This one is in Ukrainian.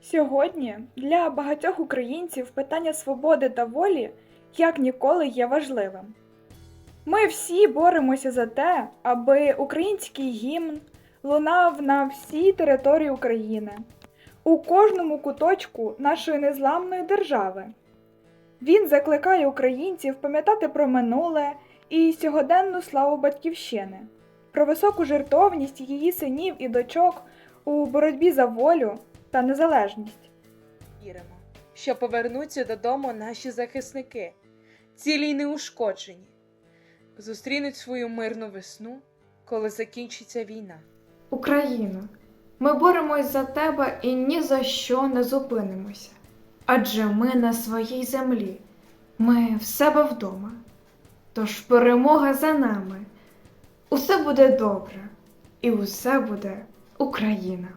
Сьогодні для багатьох українців питання свободи та волі як ніколи є важливим. Ми всі боремося за те, аби український гімн лунав на всій території України, у кожному куточку нашої незламної держави. Він закликає українців пам'ятати про минуле і сьогоденну славу Батьківщини, про високу жертовність її синів і дочок у боротьбі за волю та незалежність. Віримо, що повернуться додому наші захисники, цілі й неушкоджені, зустрінуть свою мирну весну, коли закінчиться війна. Україно, ми боремось за тебе і ні за що не зупинимося. Адже ми на своїй землі, ми в себе вдома. Тож перемога за нами. Усе буде добре, і усе буде Україна.